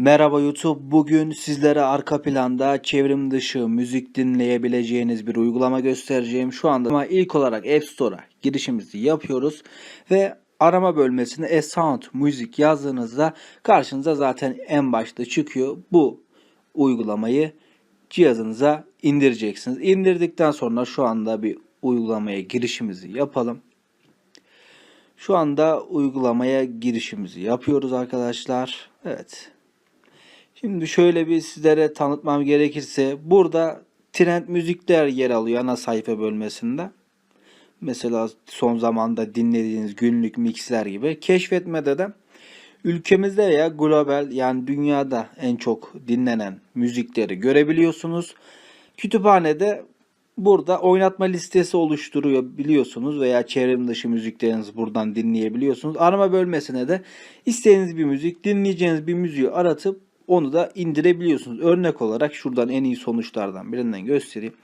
Merhaba YouTube. Bugün sizlere arka planda çevrim dışı müzik dinleyebileceğiniz bir uygulama göstereceğim. Şu anda ama ilk olarak App Store'a girişimizi yapıyoruz ve arama bölmesine e sound müzik yazdığınızda karşınıza zaten en başta çıkıyor. Bu uygulamayı cihazınıza indireceksiniz. İndirdikten sonra şu anda bir uygulamaya girişimizi yapalım. Şu anda uygulamaya girişimizi yapıyoruz arkadaşlar. Evet. Şimdi şöyle bir sizlere tanıtmam gerekirse burada trend müzikler yer alıyor ana sayfa bölmesinde. Mesela son zamanda dinlediğiniz günlük mixler gibi. Keşfetmede de ülkemizde ya global yani dünyada en çok dinlenen müzikleri görebiliyorsunuz. Kütüphanede burada oynatma listesi oluşturuyor biliyorsunuz veya çevrim dışı müziklerinizi buradan dinleyebiliyorsunuz. Arama bölmesine de istediğiniz bir müzik, dinleyeceğiniz bir müziği aratıp onu da indirebiliyorsunuz. Örnek olarak şuradan en iyi sonuçlardan birinden göstereyim.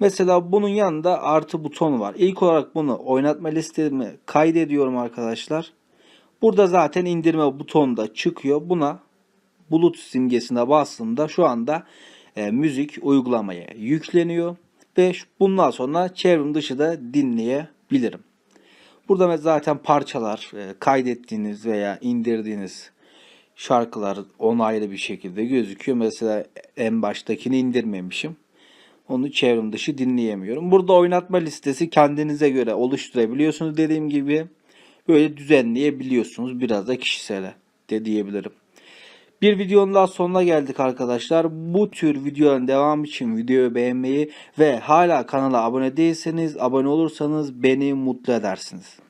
Mesela bunun yanında artı buton var. İlk olarak bunu oynatma listeme kaydediyorum arkadaşlar. Burada zaten indirme butonu da çıkıyor. Buna bulut simgesine bastığımda şu anda e, müzik uygulamaya yükleniyor ve bundan sonra çevrim dışı da dinleyebilirim. Burada zaten parçalar e, kaydettiğiniz veya indirdiğiniz şarkılar onaylı bir şekilde gözüküyor. Mesela en baştakini indirmemişim. Onu çevrim dışı dinleyemiyorum. Burada oynatma listesi kendinize göre oluşturabiliyorsunuz dediğim gibi. Böyle düzenleyebiliyorsunuz. Biraz da kişisele de diyebilirim. Bir videonun daha sonuna geldik arkadaşlar. Bu tür videoların devamı için videoyu beğenmeyi ve hala kanala abone değilseniz abone olursanız beni mutlu edersiniz.